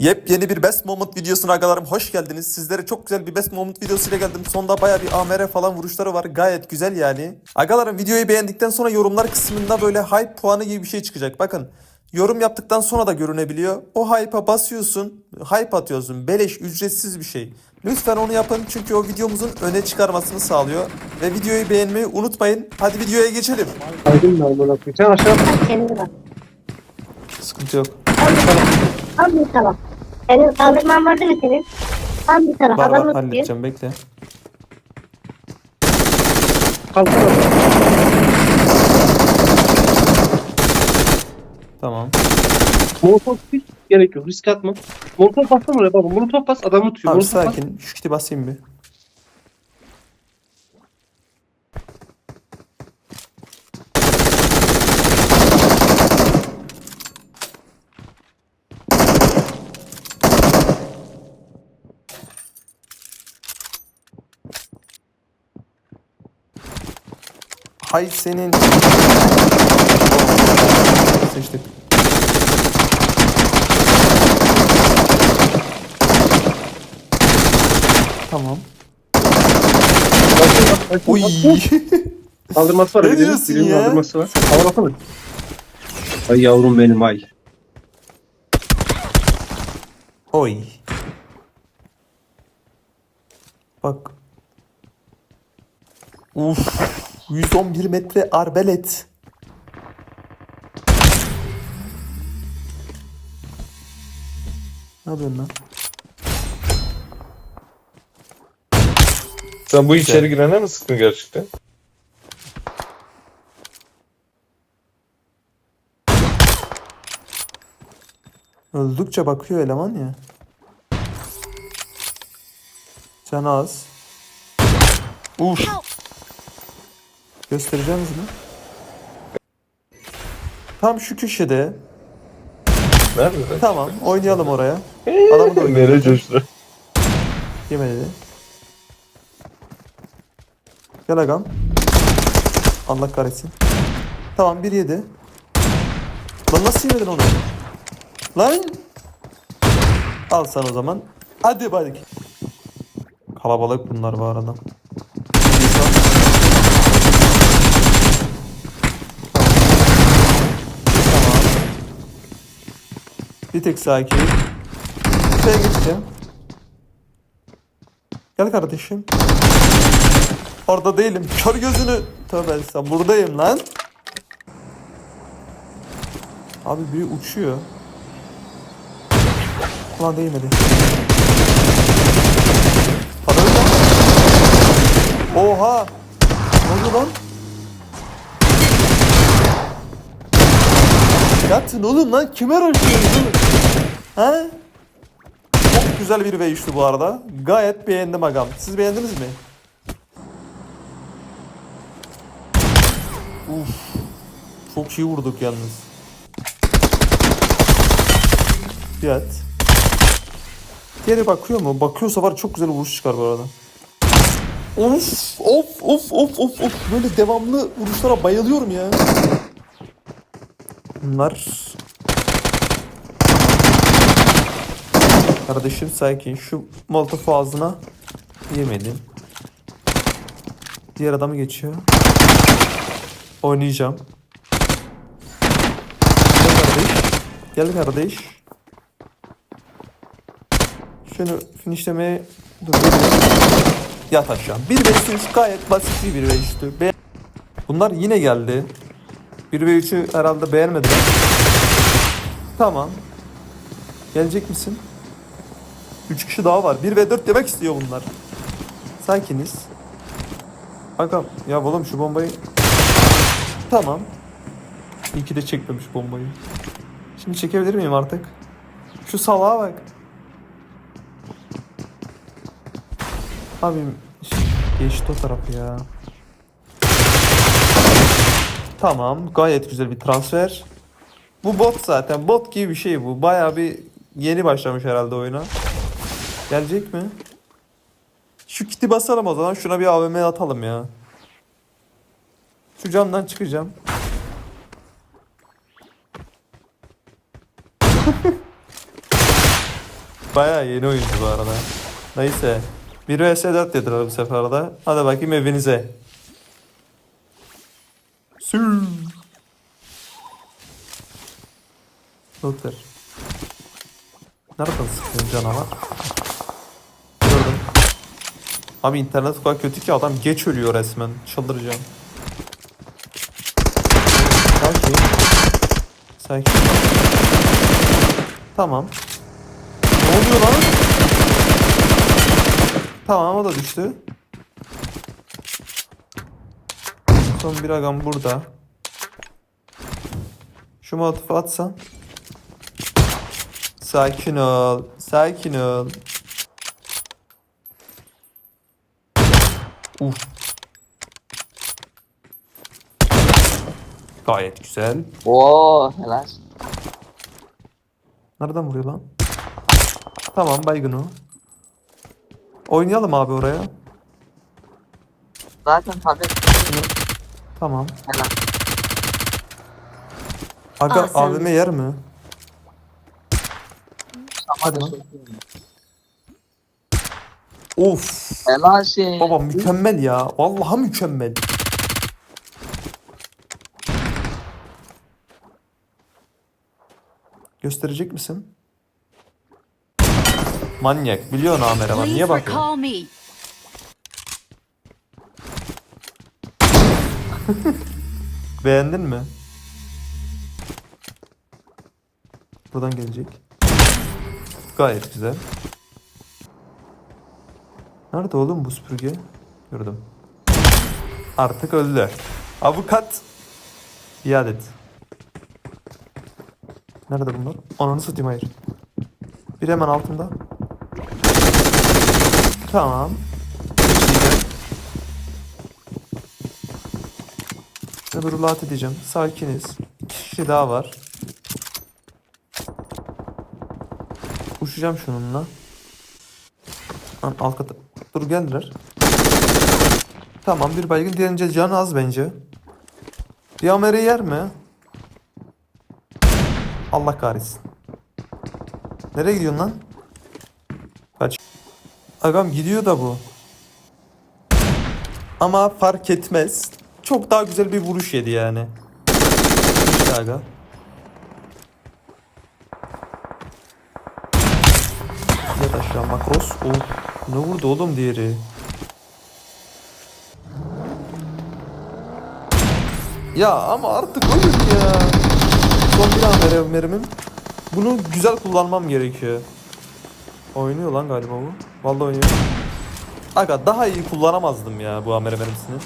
Yepyeni bir Best Moment videosuna agalarım hoş geldiniz. Sizlere çok güzel bir Best Moment videosuyla geldim. Sonda baya bir AMR falan vuruşları var. Gayet güzel yani. Agalarım videoyu beğendikten sonra yorumlar kısmında böyle hype puanı gibi bir şey çıkacak. Bakın yorum yaptıktan sonra da görünebiliyor. O hype'a basıyorsun. Hype atıyorsun. Beleş ücretsiz bir şey. Lütfen onu yapın çünkü o videomuzun öne çıkarmasını sağlıyor. Ve videoyu beğenmeyi unutmayın. Hadi videoya geçelim. Aydın amına koyayım? Sen aşağı. Sıkıntı yok. Tam bir taraf. Senin kaldırman vardı mı senin? Tam bir taraf. Var var halledeceğim bekle. kalksana. Tamam. Molotov hiç gerek yok. Risk atma. Molotov bassana oraya baba. Molotov bas adamı tutuyor. Abi Molotov bas. sakin. Şu kiti basayım bir. Hay senin. Seçtik. Tamam. Oy. Kaldırması var. Ne birinin. diyorsun Birinin ya? Kaldırması var. Hava baksana. Ay yavrum benim ay. Oy. Bak. Uf. 111 metre arbelet. Ne yapıyorsun lan? Sen bu içeri girene mi sıktın gerçekten? Öldükçe bakıyor eleman ya. Can az. Uf. Göstereceğim mi? Tam şu köşede. Nerede? Tamam oynayalım oraya. Adamı da oynayalım. Nereye coştu? Yemedi. Gel agam. Allah kahretsin. Tamam bir yedi. Lan nasıl yemedin onu? Lan! Al sen o zaman. Hadi bak. Kalabalık bunlar bu arada. Tamam. Bir tek sakin. Şuraya geçeceğim. Gel kardeşim. Orada değilim. Kör gözünü. Tövbe estağfurullah. Buradayım lan. Abi bir uçuyor. Ulan değmedi. Lan. Oha. Ne oldu lan? Yatın oğlum lan. Kime oğlum? Ha? Çok güzel bir V3'tü bu arada. Gayet beğendim agam. Siz beğendiniz mi? Uf. Çok iyi vurduk yalnız. Fiyat. Diğeri bakıyor mu? Bakıyorsa var çok güzel vuruş çıkar bu arada. Of of of of of of. Böyle devamlı vuruşlara bayılıyorum ya. Bunlar Kardeşim sakin. Şu molotofu ağzına yemedim. Diğer adamı geçiyor. Oynayacağım. Gel kardeş. Gel kardeş. Şunu finishlemeye dur. Yat aşağı. 1 ve 3 gayet basit bir 1 ve 3'tü. Be- Bunlar yine geldi. 1 ve 3'ü herhalde beğenmediler. Tamam. Gelecek misin? 3 kişi daha var. 1 ve 4 demek istiyor bunlar. Sakiniz. Bakalım. Ya oğlum şu bombayı... Tamam. İyi ki de çekmemiş bombayı. Şimdi çekebilir miyim artık? Şu salağa bak. Abim geçti o tarafı ya. Tamam. Gayet güzel bir transfer. Bu bot zaten. Bot gibi bir şey bu. Bayağı bir yeni başlamış herhalde oyuna. Gelecek mi? Şu kiti basalım o zaman. Şuna bir AVM atalım ya. Şu camdan çıkacağım. bayağı yeni oyuncu bu arada. Neyse. 1 vs 4 dediler bu sefer de. Hadi bakayım evinize. Sür. Doktor. Nereden sıkıyorsun canavar? Gördüm. Abi internet o kadar kötü ki adam geç ölüyor resmen. Çıldıracağım. Sakin. Sakin. Tamam. Ne oluyor lan? Tamam o da düştü. Son bir agam burada. Şu molotofu atsam. Sakin ol. Sakin ol. Uf. Gayet güzel. Oo helal. Nereden vuruyor lan? Tamam baygın o. Oynayalım abi oraya. Zaten tablet Tamam. helal. Aga Awesome. AVM yer mi? Hadi lan. Of. Helal şey. Baba mükemmel ya. Vallahi mükemmel. Gösterecek misin? Manyak. Biliyorsun Amer'e var. Please Niye bakıyorsun? recall me. Beğendin mi? Buradan gelecek. Gayet güzel. Nerede oğlum bu süpürge? Gördüm. Artık öldü. Avukat. İade et. Nerede bunlar? Ananı satayım hayır. Bir hemen altında. Tamam. Öbürü rahat edeceğim. Sakiniz. İki kişi daha var. Uçacağım şununla. Lan alt kata. Dur geldiler. Tamam bir baygın diğerince can az bence. Bir amere yer mi? Allah kahretsin. Nereye gidiyorsun lan? Kaç. Agam gidiyor da bu. Ama fark etmez. Çok daha güzel bir vuruş yedi yani. Aga. Yat aşağı makros. Oh. Ne vurdu oğlum diğeri? Ya ama artık ölüm ya. Son bir an verev merimim. Bunu güzel kullanmam gerekiyor. Oynuyor lan galiba bu. Vallahi oynuyor. Aga daha iyi kullanamazdım ya bu amere merimsini.